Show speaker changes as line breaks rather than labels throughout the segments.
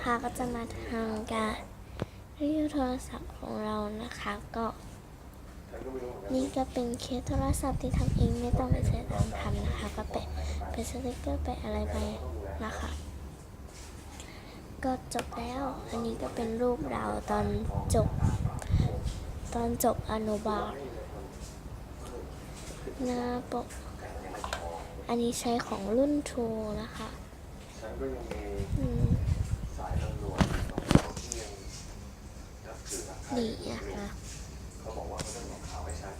นะคะก็จะมาทำการรีวิวโทรศัพท์ของเรานะคะก็ นี่ก็เป็นเคสโทรศัพท์ที่ทำเองไม่ต้องไปใช้ตามทำนะคะ ก็แปะเป็นสติกเกอร์แปะอะไรไปนะคะ ก็จบแล้วอันนี้ก็เป็นรูปเราตอนจบ ตอนจบอนุบาลหน้าปกอันนี้ใช้ของรุ่นทูนะคะ อืม
สายตำรวจของที่ยังนับถือ นับถื
ดีนะคะ
เขาบอกว่าเขาจะบอกข่าวให้ฉัน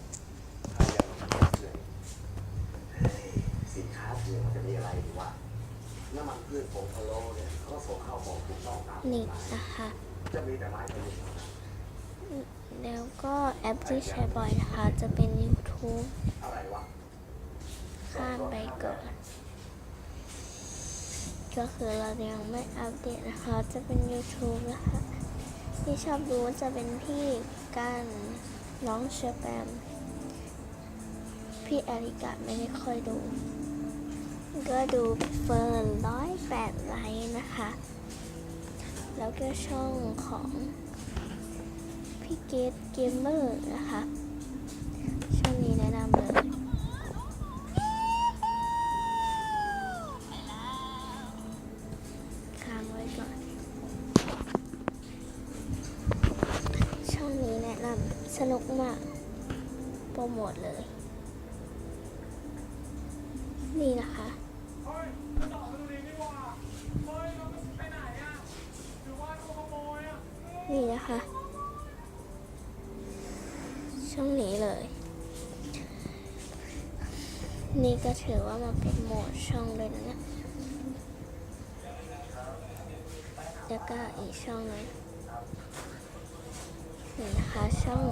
ถ้ายังไม่เชื่อเฮ้ยสินค้าเถื่อนมันจะมีอะไรดีวะน้ำมันพืชผงพะโล้เนี่ยเขาก็ส่งเข้าของถูกต้องตามกฎ
นี่
หมาย
นะคะ
จะมีแต่ไม้ประดิษฐ์เท่านั้น
แล้วก็แอปที่ใช้บ่อยนะคะ จะเป็น YouTube
อะไรวะ
ข้ามไปก่อน ก็คือเรายังไม่อัปเดตนะคะ จะเป็น YouTube นะคะ ที่ชอบดูจะเป็นพี่กันน้องเชอแปม พี่แอริกาไม่ได้ค่อยดู ก็ดูเฟิร์นร้อยแปดไลน์นะคะ แล้วก็ช่องของพี่เกตเกมเมอร์นะคะ สนุกมาก โปรโมทเลย นี่นะคะ
นี่นะ
คะ ช่องนี้เลย นี่ก็ถือว่ามาโปรโมทช่องเลยนะเนี่ยแล้วก็อีกช่องนึงนี่นะคะช่อง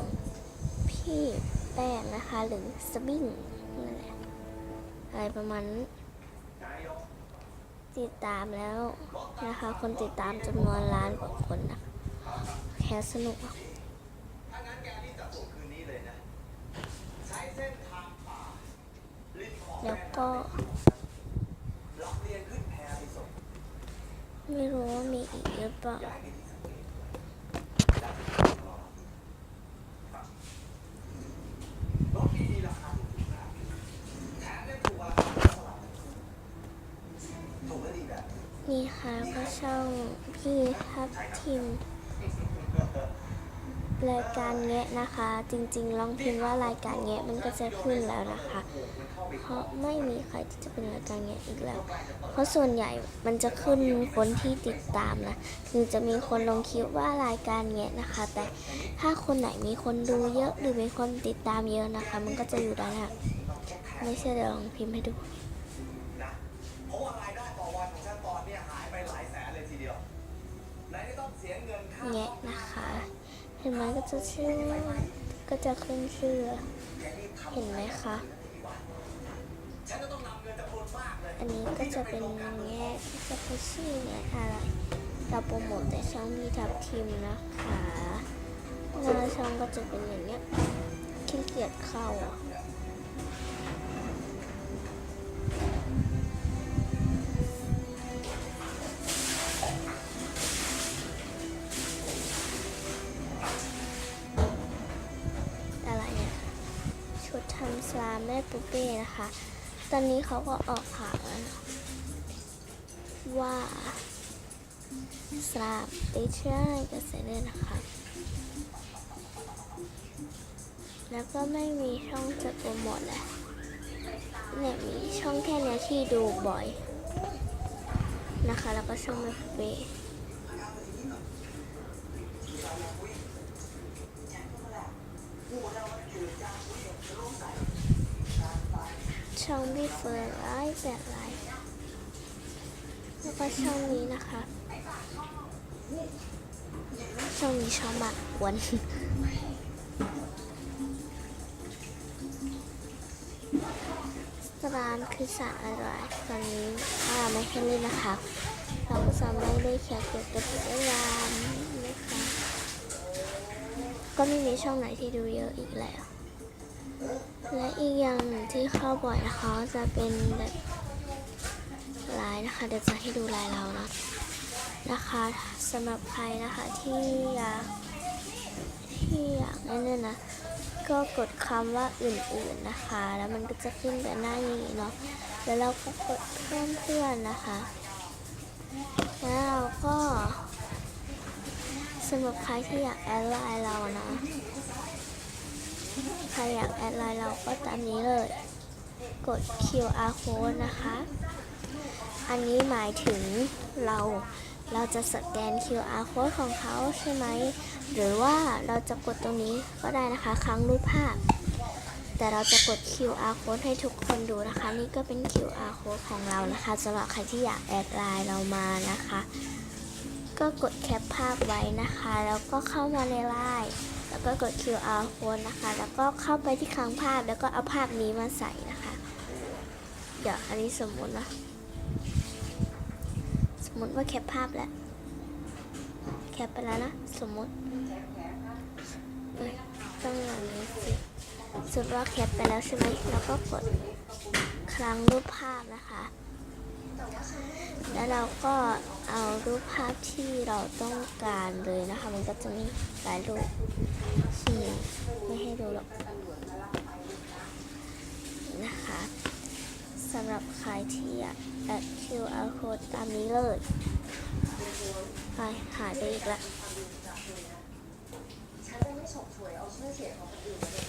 พี่แป้งนะคะ หรือสบิ้งนั่นแหละอะไรประมาณนั้นติดตามแล้วนะคะ คนติดตามจำนวนล้านกว่าคนนะแค่สนุกอะ
ถ้างั้นแกรีบจับส่งคืนนี้เลยนะใช้เส้นทางป่าริมของ
แล้วก็
รับเรียนขึ้นแพไปส่ง
ไม่รู้ว่ามีอีกหรือเปล่า
อย่าให้มีที่สังเกตรถดีๆราคาถูกๆนะแถมได้ถูกกว่าราคาเท่าไหร่ถูกและดีแบบ นี่
ค่ะก็ช่องพี่ทับทิมรายการแงะนะคะ จริงๆ ลองพิมพ์ว่ารายการแงะมันก็จะขึ้นแล้วนะคะ เพราะไม่มีใครที่จะเป็นรายการแงะอีกแล้ว เพราะส่วนใหญ่มันจะขึ้นคนที่ติดตามนะถึงจะมีคนลงคลิปว่ารายการแงะนะคะ แต่ถ้าคนไหนมีคนดูเยอะหรือมีคนติดตามเยอะนะคะ มันก็จะอยู่ด้านหน้าไม่ใช่เดี๋ยวลองพิมพ์ให้ดู
แงะ
นะคะ เห็นไหมก็จะชื่อก็จะขึ้นชื่อ เห็นไหมคะ
อันนี้ก็
จะเป็นแง่ที่จะเป็นชื่อแง่อะไรเราโปรโมทแต่ช่องมีทับทิมนะคะหน้าช่องก็จะเป็นอย่างเนี้ยขี้เกียจเข้าอะ มแม่ปุ๊เป้นะคะ ตอนนี้เขาก็ออกข่าวแล้วนะว่าสลามติดเชื้อในกระแสเลือดนะคะ แล้วก็ไม่มีช่องจะโปรโมทและเนี่ยมีช่องแค่เนี้ยที่ดูบ่อยนะคะ แล้วก็ช่องแม่ปุ๊เป้ ช่องพี่เฟิร์นไลฟ์แบบไลฟ์แล้วก็ช่องนี้นะคะช่องนี้ช่อบมากวนสลามคือสารอะไรตอนนี้ถ้าเราไม่ให้เล่นนะคะ เราก็จะไม่ได้แข่งเกี่ยวกับสลามนะคะก็ไม่มีช่องไหนที่ดูเยอะอีกแล้ว และอีกอย่างหนึ่งที่เข้าบ่อยนะคะจะเป็นแบบไลน์นะคะ เดี๋ยวจะให้ดูลน์เรานะนะคะสำหรับใครนะคะที่อยากที่อยากนั่นน่ะนะก็กดคำว่าอื่นๆนะคะ แล้วมันก็จะขึ้นแต่หน้านี้เนาะแล้วเราก็กดเพื่อนๆนะคะ แล้วเราก็สำหรับใครที่อยากแอดไลน์เรานะ รอยากแอดไลน์เราก็ตามนี้เลย กด QR code นะคะ อันนี้หมายถึงเราเราจะสแกน QR code ของเขาใช่ไหม หรือว่าเราจะกดตรงนี้ก็ได้นะคะ ครั้งรูปภาพ แต่เราจะกด QR code ให้ทุกคนดูนะคะ นี่ก็เป็น QR code ของเรานะคะสำหรับใครที่อยากแอดไลน์เรามานะคะ ก็กดแคปภาพไว้นะคะ แล้วก็เข้ามาในไลน์ แล้วก็กด QR code นะคะ แล้วก็เข้าไปที่คลังภาพ แล้วก็เอาภาพนี้มาใส่นะคะ เดี๋ยวอันนี้สมมุตินะ สมมติว่าแคปภาพแล้ว แคปไปแล้วนะ สมมติต้องอย่างนี้สิสมมติว่าแคปไปแล้วใช่ไหมแล้วก็กดครั้งรูปภาพนะคะ แล้วเราก็เอารูปภาพที่เราต้องการเลยนะคะ มันก็จะมีหลายรูป ที่ไม่ให้ดูหรอกนะคะสำหรับใครที่อยากแอด QR code ตามนี้เลยไปหายไปอีกละ
ฉันจะไม่ฉกฉวยเอาชื่อเสียงของคนอื่น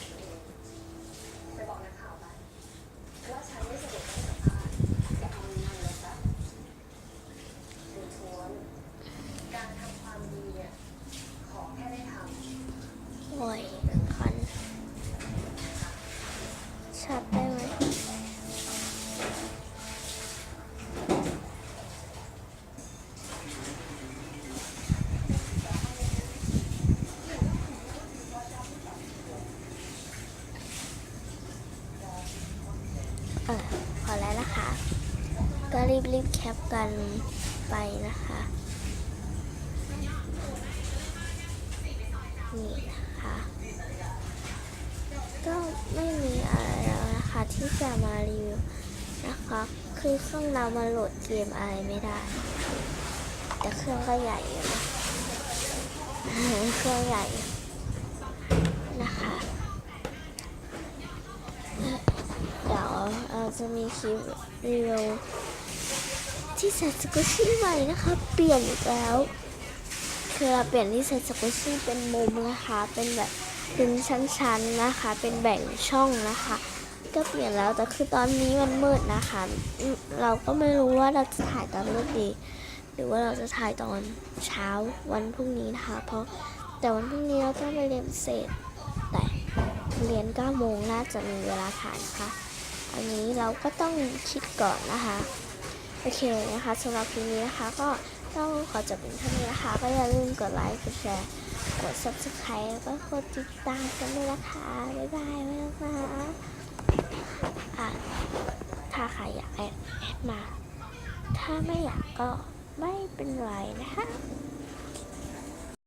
ก็รี
บๆแคปกันไปนะคะนี่นะคะก็ไม่มีอะไรแล้วนะคะที่จะมารีวิวนะคะ คือเครื่องเรามาโหลดเกมอะไรไม่ได้ แต่เครื่องก็ใหญ่อยู่นะเครื่องใหญ่นะคะเดี๋ยวเราจะมีคลิปรีวิว ที่ใส่สกุชชี่ใหม่นะคะ เปลี่ยนอีกแล้วคือเราเปลี่ยนที่ใส่สกุชชี่เป็นมุมนะคะเป็นแบบเป็นชั้นๆนะคะ เป็นแบ่งช่องนะคะ ก็เปลี่ยนแล้วแต่คือตอนนี้มันมืดนะคะ เราก็ไม่รู้ว่าเราจะถ่ายตอนมืดดี หรือว่าเราจะถ่ายตอนเช้าวันพรุ่งนี้นะคะ เพราะแต่วันพรุ่งนี้เราต้องไปเรียนพิเศษแต่เรียน9โมงน่าจะมีเวลาถ่ายนะคะ อันนี้เราก็ต้องคิดก่อนนะคะ โอเคนะคะสำหรับคลิปนี้นะคะ ก็ต้องขอจบเป็นเท่านี้นะคะ ก็อย่าลืมกดไลค์กดแชร์กด subscribe แล้วก็กดติดตามกันด้วยนะคะ บ๊ายบายมากนะคะอะถ้าใครอยากแอดมา ถ้าไม่อยากก็ไม่เป็นไรนะคะ